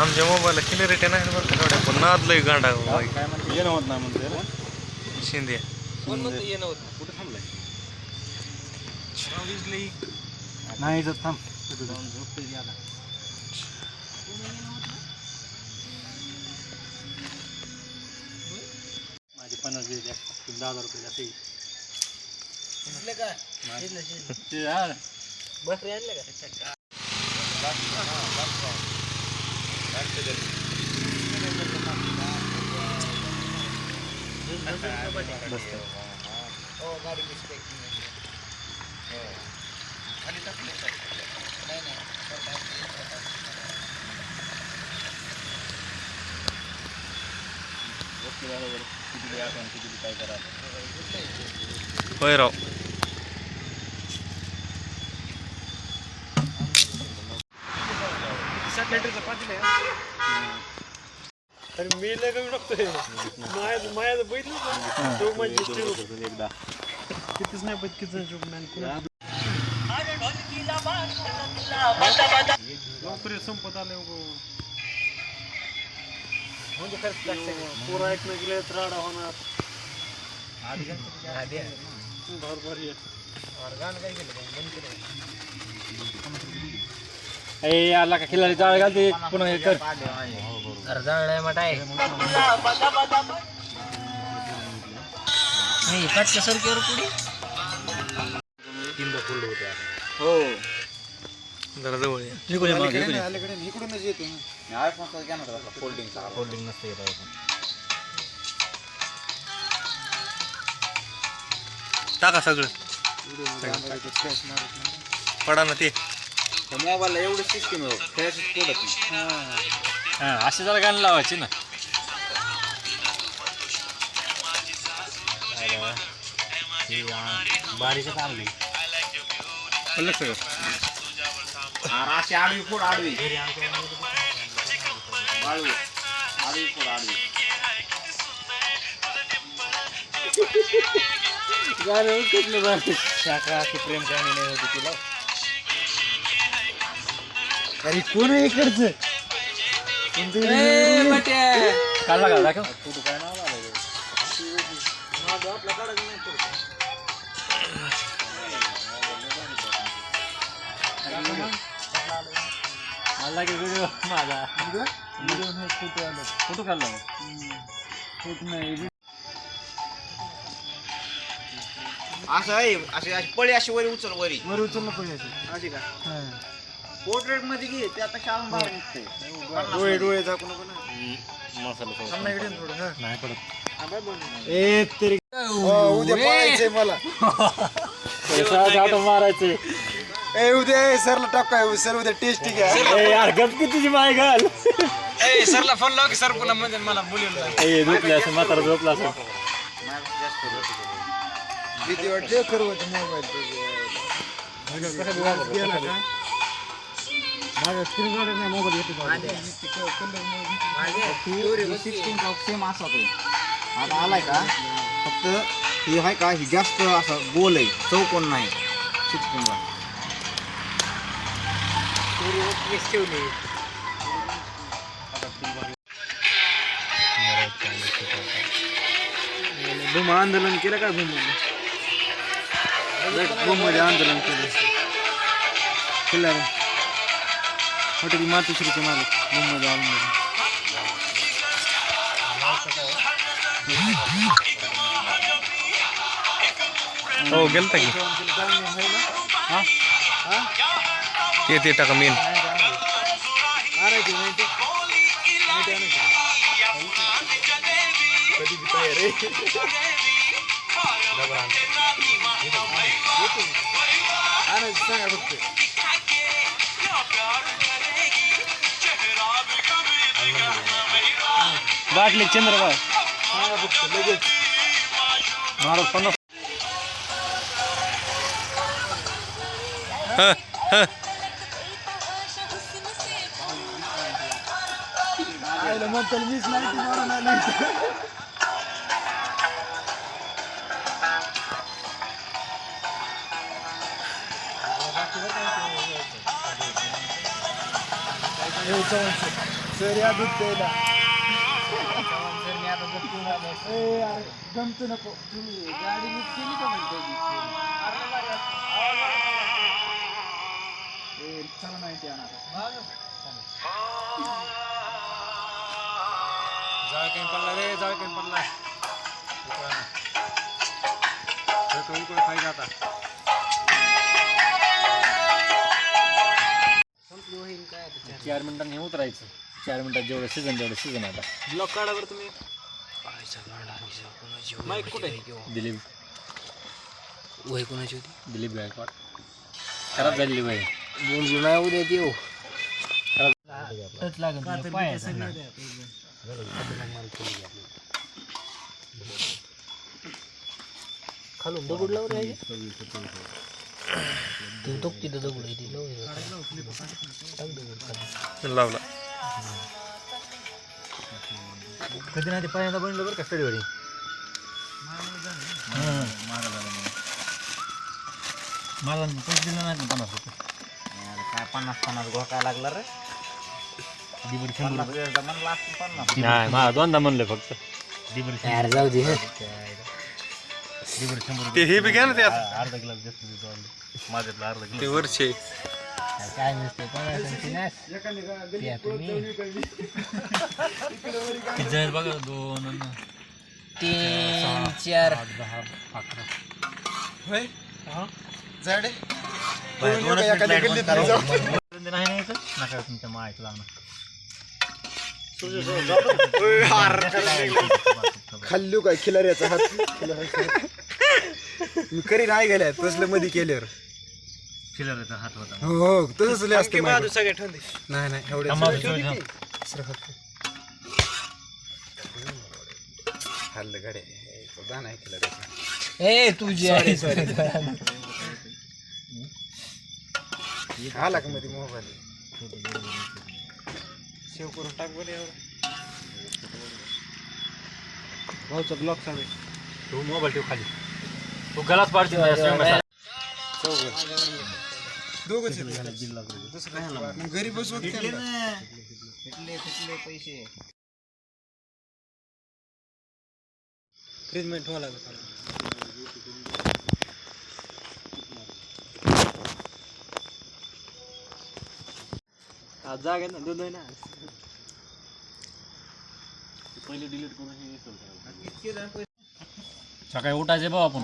आमच्या मोबाईलला क्लिअरिटी नाही बरं का? तेवढ्या पण नाद लय गांडा. काय म्हणते येणं होत नाही म्हणते शिंदे. कुठे थांबलाय? नाही इथं थांब तिथं जाऊन झोपतोय ती आता. माझे पन्नास दिले. तुम्ही दहा हजार रुपये द्या ते. ते हा. होय राव अरे मी लय कमी टाकतोय माया माया बघितलं का? तो माझी चिडू. एकदा कितीच नाही पण कितीच नाही कुणा- लवकर ये, संपत आले पोरं ऐकणं गेले तर राडा होणार बरोबर ये ए आला का खिलाडी जाळ घालते पुन्हा हे कर हो. जरा जवळ ये. इकडूनच येतो फोल्डिंग फोल्डिंग नसते येत टाका सगळं. पडा ना ते. मोबाईलला एवढं सिस्टीम पडत नाही. अशी जरा गाणं लावायची ना. बारीकच आणली. पडलं सगळं. अशी आडवी फोड आडवी. वाळू आडवी फोड आडवी. गाणं कुठलं शाखा की प्रेम कहाणी नाही होती तुला? अरे कोण आहे इकडचं? काढला का? दाखव. फोटो काय नाव आलं मला की व्हिडिओ माझा फोटो काढला असं आहे अशी अशी पळी अशी वरी उचल वरी वर उचललं पण अशी का पोर्ट्रेटमध्ये घे त्यापेक्षा अजून बाहेर निघतंय डोळे डोळे झाकू नको ना नाही पडत ए तरी उद्या पळायचंय मला आटो मारायचे ए उद्या ए, सरला टाकाय सर उद्या टेस्टी घ्या ए यार गप तुझी माय घाल. सरला फोन लाव की सर पुन्हा म्हणजे मला बोलवलं ए झोपला असं म्हातारा झोपला असं भीती वाटते खरं होतं मोबाईल सेम असा तो. आता आलाय का? फक्त हे आहे का ही जास्त असा गोल आहे. चौकोन नाही. सिक्स्टीनला भूम आंदोलन केलं का भूम? भूममध्ये आंदोलन केलं. केलं हॉटेल मातोश्रीचे मालक भूममध्ये आंदोलन. हो गेलता की. ते తీతి తకమీన్ బాటిల్ చంద్రబాబు నాలుగు పండు आणायची कधी बी तयार आहे आणायचं सांगा फक्त बाटली चंद्रबाळ सांगा फक्त लगेच महाराज पन्नास ह, ह. सर या दूध प्यायला ए, अरे, जमतो नको तुम्ही गाडी नीट केली का म्हणते ए चला नाही ते आणा जाळ काही पडला रे जाळ काही पडला इकडे पाहिजे आता चार मिनिटांनी उतरायचं. चार मिनिटात जेवढं सीझन तेवढं सीझन आता. ब्लॉक काढा बरं तुम्ही. माईक कुठे दिलीप. वय कोणाची होती? दिलीप गायकवाड. खराब झालेली वय बोललो नाही उद्या देऊ खालून दगड लावून राहिले. तू तो तिथं दगड आहे ती लावून टाक दगड खाली. लावला. कधी नाही ते पहिल्यांदा बनलं बरं का स्टडीवरी मला पैसे दिले नाहीत ना पन्नास रुपये? काय पन्नास पन्नास घोटायला लागला रे? दिबडी नाही मला दोनदा म्हणलं फक्त दिबडी यार जाऊ दे हं. दिबडी शंभर ते हे बी घ्या ना त्यात अर्धा ग्लास जास्त माझ्यातलं अर्धा ते वरचे काय नसते पन्नासांची नास प्या तुम्ही किती आहेत बघा दोन तीन चार दहा अकरा नाही नाही? नका तुमच्या मायक लागणार खाल्लू काय? खिलाऱ्याचा हात. मी करी नाही गेल्या तसलं मध्ये केल्यावर. हात होता. हो हो तसंच लय असते नाही नाही एवढे खिलाऱ्याचा. ए तुझी आहे आला का मध्ये मोबाईल? सेव करून टाक बरं एवढं भाऊचा ब्लॉक चालू आहे. तू मोबाईल ठेव खाली तू गलास पाडशील माझ्या स्वयंपाकाला. दोघंच आहेत. तसं काय नाही. मग घरी बसवत फिटले ना फिटले फिटले पैसे फ्रीजमध्ये ठेवा आज जाग आहे ना दोन आहे ना. सकाळी उठायचे भाऊ आपण.